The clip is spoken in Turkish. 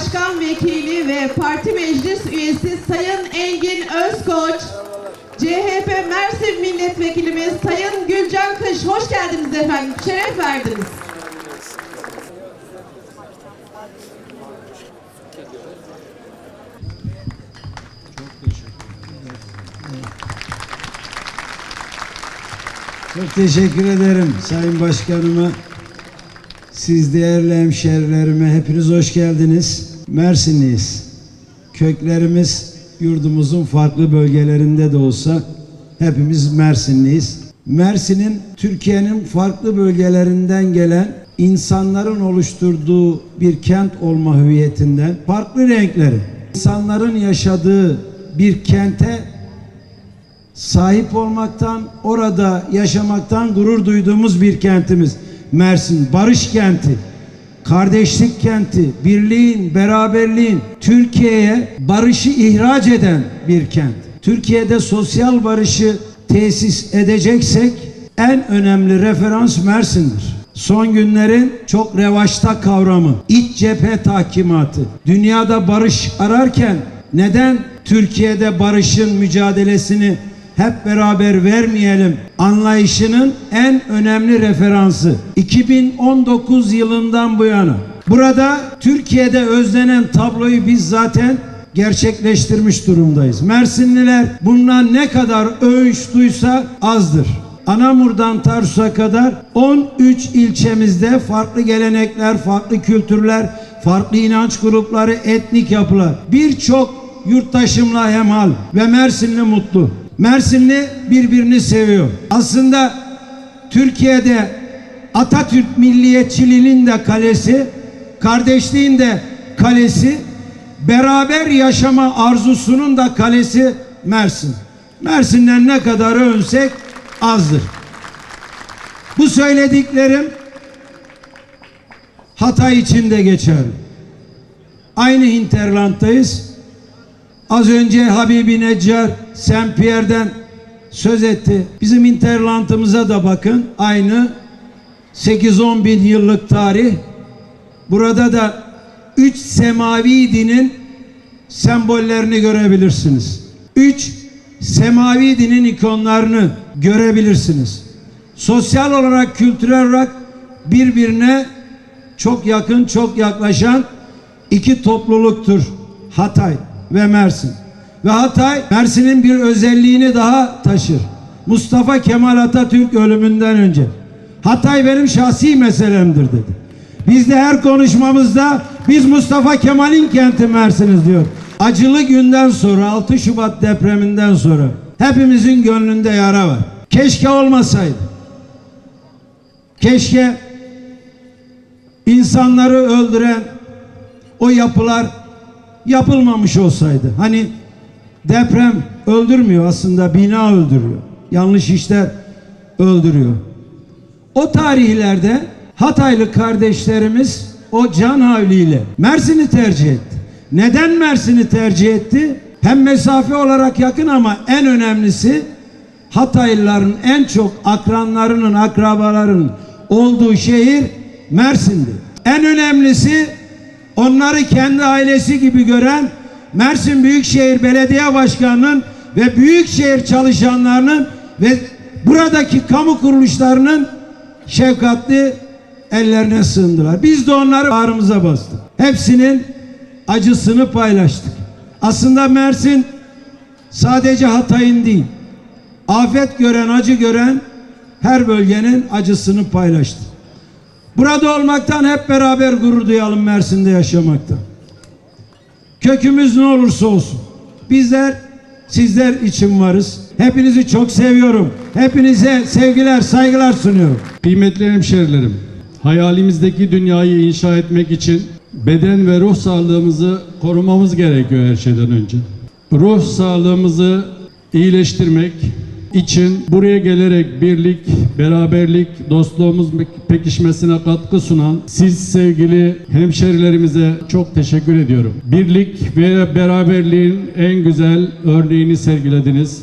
Başkan Vekili ve Parti Meclis Üyesi Sayın Engin Özkoç, CHP Mersin Milletvekilimiz Sayın Gülcan Kış, hoş geldiniz efendim, şeref verdiniz. Çok teşekkür ederim Sayın Başkanıma. Siz değerli hemşerilerime hepiniz hoş geldiniz. Mersinliyiz. Köklerimiz yurdumuzun farklı bölgelerinde de olsa hepimiz Mersinliyiz. Mersin'in Türkiye'nin farklı bölgelerinden gelen insanların oluşturduğu bir kent olma hüviyetinden farklı renkleri, insanların yaşadığı bir kente sahip olmaktan, orada yaşamaktan gurur duyduğumuz bir kentimiz. Mersin barış kenti, kardeşlik kenti, birliğin, beraberliğin, Türkiye'ye barışı ihraç eden bir kent. Türkiye'de sosyal barışı tesis edeceksek en önemli referans Mersin'dir. Son günlerin çok revaçta kavramı, iç cephe tahkimatı. Dünyada barış ararken neden Türkiye'de barışın mücadelesini hep beraber vermeyelim anlayışının en önemli referansı 2019 yılından bu yana. Burada Türkiye'de özlenen tabloyu biz zaten gerçekleştirmiş durumdayız. Mersinliler bundan ne kadar övünç duysa azdır. Anamur'dan Tarsus'a kadar 13 ilçemizde farklı gelenekler, farklı kültürler, farklı inanç grupları, etnik yapılar. Birçok yurttaşımla hemhal ve Mersinli mutlu. Mersinli birbirini seviyor. Aslında Türkiye'de Atatürk milliyetçiliğinin de kalesi, kardeşliğin de kalesi, beraber yaşama arzusunun da kalesi Mersin. Mersin'den ne kadar övünsek azdır. Bu söylediklerim Hatay için de geçerli. Aynı hinterland'dayız. Az önce Habibi Neccar Saint Pierre'den söz etti. Bizim interlantımıza da bakın. Aynı 8-10 bin yıllık tarih. Burada da üç semavi dinin sembollerini görebilirsiniz. Üç semavi dinin ikonlarını görebilirsiniz. Sosyal olarak, kültürel olarak birbirine çok yakın, çok yaklaşan iki topluluktur Hatay ve Mersin. Ve Hatay Mersin'in bir özelliğini daha taşır. Mustafa Kemal Atatürk ölümünden önce Hatay benim şahsi meselemdir dedi. Biz de her konuşmamızda biz Mustafa Kemal'in kenti Mersin'iz diyor. Acılı günden sonra 6 Şubat depreminden sonra hepimizin gönlünde yara var. Keşke olmasaydı. Keşke insanları öldüren o yapılar yapılmamış olsaydı. Hani deprem öldürmüyor aslında bina öldürüyor. Yanlış işler öldürüyor. O tarihlerde Hataylı kardeşlerimiz o can havliyle Mersin'i tercih etti. Neden Mersin'i tercih etti? Hem mesafe olarak yakın ama en önemlisi Hataylıların en çok akranlarının, akrabaların olduğu şehir Mersin'di. En önemlisi onları kendi ailesi gibi gören Mersin Büyükşehir Belediye Başkanı'nın ve büyükşehir çalışanlarının ve buradaki kamu kuruluşlarının şefkatli ellerine sığındılar. Biz de onları bağrımıza bastık. Hepsinin acısını paylaştık. Aslında Mersin sadece Hatay'ın değil, afet gören, acı gören her bölgenin acısını paylaştı. Burada olmaktan hep beraber gurur duyalım Mersin'de yaşamaktan. Kökümüz ne olursa olsun. Bizler sizler için varız. Hepinizi çok seviyorum. Hepinize sevgiler, saygılar sunuyorum. Kıymetli hemşerilerim, hayalimizdeki dünyayı inşa etmek için beden ve ruh sağlığımızı korumamız gerekiyor her şeyden önce. Ruh sağlığımızı iyileştirmek için buraya gelerek birlik, beraberlik, dostluğumuz pekişmesine katkı sunan siz sevgili hemşerilerimize çok teşekkür ediyorum. Birlik ve beraberliğin en güzel örneğini sergilediniz.